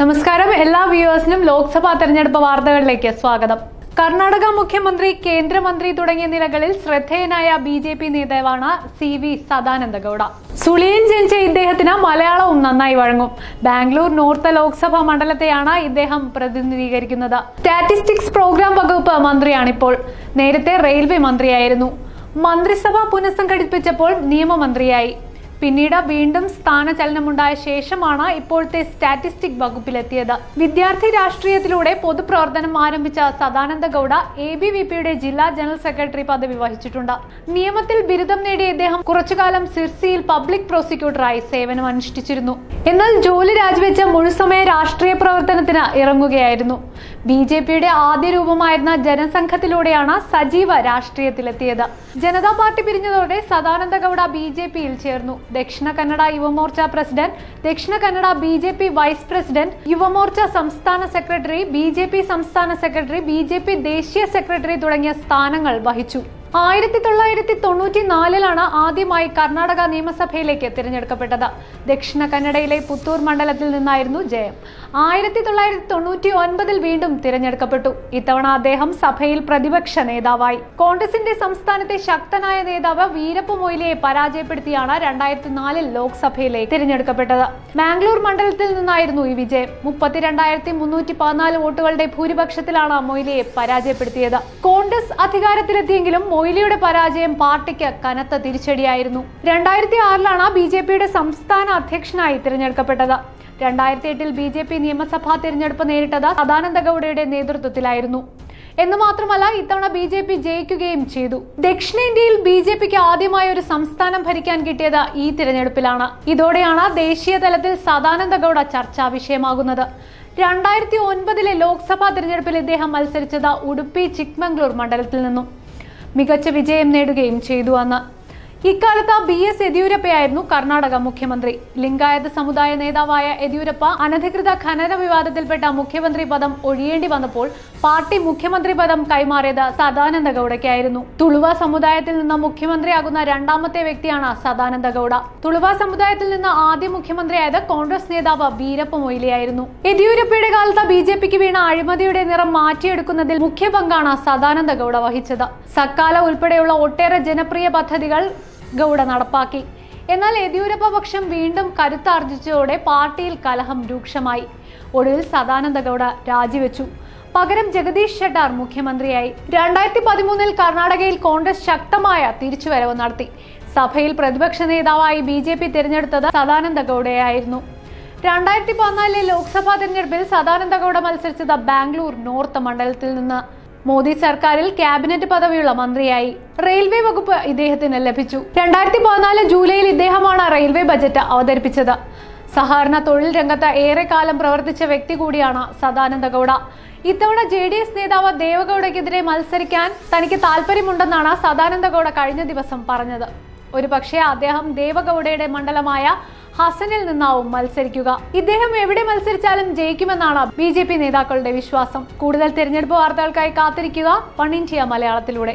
നമസ്കാരം. എല്ലാ വ്യൂവേഴ്സിനും ലോക്സഭാ തെരഞ്ഞെടുപ്പ് വാർത്തകളിലേക്ക് സ്വാഗതം. കർണാടക മുഖ്യമന്ത്രി കേന്ദ്രമന്ത്രി തുടങ്ങിയ നിലകളിൽ ശ്രദ്ധേയനായ ബി ജെ പി നേതാവാണ് സി വി സദാനന്ദ ഗൌഡ സുളിയൻ ജനിച്ച ഇദ്ദേഹത്തിന് മലയാളവും നന്നായി വഴങ്ങും. ബാംഗ്ലൂർ നോർത്ത് ലോക്സഭാ മണ്ഡലത്തെയാണ് ഇദ്ദേഹം പ്രതിനിധീകരിക്കുന്നത്. സ്റ്റാറ്റിസ്റ്റിക്സ് പ്രോഗ്രാം വകുപ്പ് മന്ത്രിയാണിപ്പോൾ. നേരത്തെ റെയിൽവേ മന്ത്രിയായിരുന്നു. മന്ത്രിസഭ പുനഃസംഘടിപ്പിച്ചപ്പോൾ നിയമമന്ത്രിയായി. പിന്നീട് വീണ്ടും സ്ഥാനചലനമുണ്ടായ ശേഷമാണ് ഇപ്പോഴത്തെ സ്റ്റാറ്റിസ്റ്റിക് വകുപ്പിലെത്തിയത്. വിദ്യാർത്ഥി രാഷ്ട്രീയത്തിലൂടെ പൊതുപ്രവർത്തനം ആരംഭിച്ച Sadananda Gowda A B V പിയുടെ ജില്ലാ ജനറൽ സെക്രട്ടറി പദവി വഹിച്ചിട്ടുണ്ട്. നിയമത്തിൽ ബിരുദം നേടിയ ഇദ്ദേഹം കുറച്ചുകാലം സിർസിയിൽ പബ്ലിക് പ്രോസിക്യൂട്ടറായി സേവനം അനുഷ്ഠിച്ചിരുന്നു. എന്നാൽ ജോലി രാജിവെച്ച മുഴുസമയ രാഷ്ട്രീയ പ്രവർത്തനത്തിന് ഇറങ്ങുകയായിരുന്നു. ബി ജെ പിയുടെ ആദ്യ രൂപമായിരുന്ന ജനസംഘത്തിലൂടെയാണ് സജീവ രാഷ്ട്രീയത്തിലെത്തിയത്. ജനതാ പാർട്ടി പിരിഞ്ഞതോടെ സദാനന്ദ ഗൌഡ ബി ജെ പിയിൽ ചേർന്നു. Dakshina Kannada Yuvamorcha president Dakshina Kannada B J P vice president Yuvamorcha സംസ്ഥാന സെക്രട്ടറി ബി ജെ പി സംസ്ഥാന സെക്രട്ടറി ബി ജെ പി ദേശീയ സെക്രട്ടറി തുടങ്ങിയ സ്ഥാനങ്ങൾ വഹിച്ചു. ആയിരത്തി തൊള്ളായിരത്തി തൊണ്ണൂറ്റി നാലിലാണ് ആദ്യമായി കർണാടക നിയമസഭയിലേക്ക് തിരഞ്ഞെടുക്കപ്പെട്ടത്. ദക്ഷിണ കന്നഡയിലെ പുത്തൂർ മണ്ഡലത്തിൽ നിന്നായിരുന്നു ജയം. ആയിരത്തി തൊള്ളായിരത്തി തൊണ്ണൂറ്റി ഒൻപതിൽ വീണ്ടും തിരഞ്ഞെടുക്കപ്പെട്ടു. ഇത്തവണ അദ്ദേഹം സഭയിൽ പ്രതിപക്ഷ നേതാവായി. കോൺഗ്രസിന്റെ സംസ്ഥാനത്തെ ശക്തനായ നേതാവ് വീരപ്പ മൊയ്ലിയെ പരാജയപ്പെടുത്തിയാണ് രണ്ടായിരത്തി നാലിൽ ലോക്സഭയിലേക്ക് തിരഞ്ഞെടുക്കപ്പെട്ടത്. മാംഗ്ലൂർ മണ്ഡലത്തിൽ നിന്നായിരുന്നു ഈ വിജയം. മുപ്പത്തിരണ്ടായിരത്തി മുന്നൂറ്റി പതിനാല് വോട്ടുകളുടെ ഭൂരിപക്ഷത്തിലാണ് മൊയ്ലിയെ പരാജയപ്പെടുത്തിയത്. കോൺഗ്രസ് അധികാരത്തിലെത്തിയെങ്കിലും മൊയ്ലിയുടെ പരാജയം പാർട്ടിക്ക് കനത്ത തിരിച്ചടിയായിരുന്നു. രണ്ടായിരത്തി ആറിലാണ് ബി ജെ പിയുടെ സംസ്ഥാന അധ്യക്ഷനായി തിരഞ്ഞെടുക്കപ്പെട്ടത്. രണ്ടായിരത്തി എട്ടിൽ ബി ജെ പി നിയമസഭാ തിരഞ്ഞെടുപ്പ് നേരിട്ടത് സദാനന്ദ ഗൌഡയുടെ നേതൃത്വത്തിലായിരുന്നു. എന്ന് മാത്രമല്ല ഇത്തവണ ബി ജെ പി ജയിക്കുകയും ചെയ്തു. ദക്ഷിണേന്ത്യയിൽ ബി ജെ പിക്ക് ആദ്യമായി ഒരു സംസ്ഥാനം ഭരിക്കാൻ കിട്ടിയത് ഈ തിരഞ്ഞെടുപ്പിലാണ്. ഇതോടെയാണ് ദേശീയ തലത്തിൽ സദാനന്ദ ഗൌഡ ചർച്ചാ വിഷയമാകുന്നത്. രണ്ടായിരത്തി ലോക്സഭാ തിരഞ്ഞെടുപ്പിൽ ഇദ്ദേഹം മത്സരിച്ചത് ഉടുപ്പി ചിക്മംഗ്ലൂർ മണ്ഡലത്തിൽ നിന്നും. മികച്ച വിജയം നേടുകയും ചെയ്തു അന്ന്. ഇക്കാലത്ത് ബി എസ് യെദ്യൂരപ്പയായിരുന്നു കർണാടക മുഖ്യമന്ത്രി. ലിംഗായത സമുദായ നേതാവായ യെദ്യൂരപ്പ അനധികൃത ഖനന വിവാദത്തിൽപ്പെട്ട മുഖ്യമന്ത്രി പദം ഒഴിയേണ്ടി വന്നപ്പോൾ പാർട്ടി മുഖ്യമന്ത്രി പദം കൈമാറിയത് സദാനന്ദ ഗൌഡയ്ക്കായിരുന്നു. തുളുവ സമുദായത്തിൽ നിന്ന് മുഖ്യമന്ത്രിയാകുന്ന രണ്ടാമത്തെ വ്യക്തിയാണ് സദാനന്ദ ഗൌഡ. തുളുവ സമുദായത്തിൽ നിന്ന് ആദ്യ മുഖ്യമന്ത്രിയായത് കോൺഗ്രസ് നേതാവ് വീരപ്പ മൊയ്ലിയായിരുന്നു. യെദ്യൂരപ്പയുടെ കാലത്ത് ബി ജെ പിക്ക് വീണ അഴിമതിയുടെ നിറം മാറ്റിയെടുക്കുന്നതിൽ മുഖ്യ പങ്കാണ് സദാനന്ദ ഗൌഡ വഹിച്ചത്. സക്കാല ഉൾപ്പെടെയുള്ള ഒട്ടേറെ ജനപ്രിയ പദ്ധതികൾ ഗൌഡ നടപ്പാക്കി. എന്നാൽ യെദ്യൂരപ്പ പക്ഷം വീണ്ടും കരുത്താർജിച്ചതോടെ പാർട്ടിയിൽ കലഹം രൂക്ഷമായി. ഒടുവിൽ സദാനന്ദ ഗൌഡ രാജിവെച്ചു. പകരം ജഗദീഷ് ഷെട്ടാർ മുഖ്യമന്ത്രിയായി. രണ്ടായിരത്തി പതിമൂന്നിൽ കർണാടകയിൽ കോൺഗ്രസ് ശക്തമായ തിരിച്ചുവരവ് നടത്തി. സഭയിൽ പ്രതിപക്ഷ നേതാവായി ബി ജെ പി തിരഞ്ഞെടുത്തത് സദാനന്ദ ഗൌഡയായിരുന്നു. രണ്ടായിരത്തി പതിനാലിലെ ലോക്സഭാ തിരഞ്ഞെടുപ്പിൽ സദാനന്ദ ഗൌഡ മത്സരിച്ചത് ബാംഗ്ലൂർ നോർത്ത് മണ്ഡലത്തിൽ നിന്ന്. മോദി സർക്കാരിൽ ക്യാബിനറ്റ് പദവിയുള്ള മന്ത്രിയായി റെയിൽവേ വകുപ്പ് ഇദ്ദേഹത്തിന് ലഭിച്ചു. രണ്ടായിരത്തി പതിനാല് ജൂലൈയിൽ ഇദ്ദേഹമാണ് റെയിൽവേ ബജറ്റ് അവതരിപ്പിച്ചത്. സഹകരണ തൊഴിൽ രംഗത്ത് ഏറെക്കാലം പ്രവർത്തിച്ച വ്യക്തി കൂടിയാണ് സദാനന്ദ ഗൌഡ. ഇത്തവണ ജെ ഡി എസ് നേതാവ് ദേവഗൌഡയ്ക്കെതിരെ മത്സരിക്കാൻ തനിക്ക് താല്പര്യമുണ്ടെന്നാണ് സദാനന്ദ ഗൌഡ കഴിഞ്ഞ ദിവസം പറഞ്ഞത്. ഒരു പക്ഷേ അദ്ദേഹം ദേവഗൌഡയുടെ മണ്ഡലമായ ഹസനിൽ നിന്നാവും മത്സരിക്കുക. ഇദ്ദേഹം എവിടെ മത്സരിച്ചാലും ജയിക്കുമെന്നാണ് ബി നേതാക്കളുടെ വിശ്വാസം. കൂടുതൽ തിരഞ്ഞെടുപ്പ് വാർത്തകൾക്കായി കാത്തിരിക്കുക പണിൻ ചെയ്യ മലയാളത്തിലൂടെ.